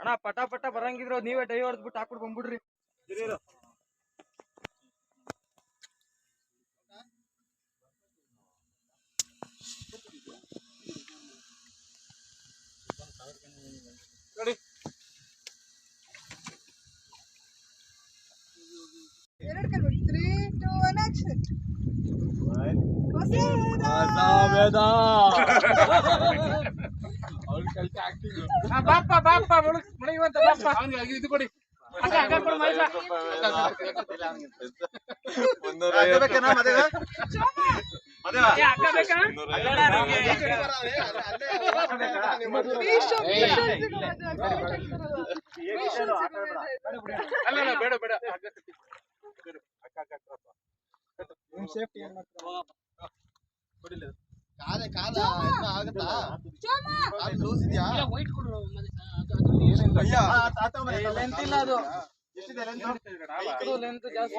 ಅಣ್ಣ ಪಟ ಪಟ ಬರಂಗಿದ್ರು ನೀವೇ ಡೈ ಹೊಡೆದ್ಬಿಟ್ಟು ಹಾಕ್ಬಿಟ್ಟು ಬಂದ್ಬಿಡ್ರಿ. ಎರಡು ಬಾಪ ಬಾಪ ಮುಳುಗುವಂತ ಬಾಪ ಇದು ಕೊಡಿ ಅಕ್ಕ, ಅಕ್ಕ ಕೊಡು ಮಹೇಶ. ಏ, ಅಕ್ಕ ಬೇಕಾ? ಕಾಲ ಕಾಲ ಆಗುತ್ತಾ? ಲೂಸ್ ಇದೆಯಾ? ಅಯ್ಯ ಲೆಂತ್ ಇಲ್ಲ ಅದು. ಎಷ್ಟಿದೆ length? ಲೆಂತ್ ಜಾಸ್ತಿ.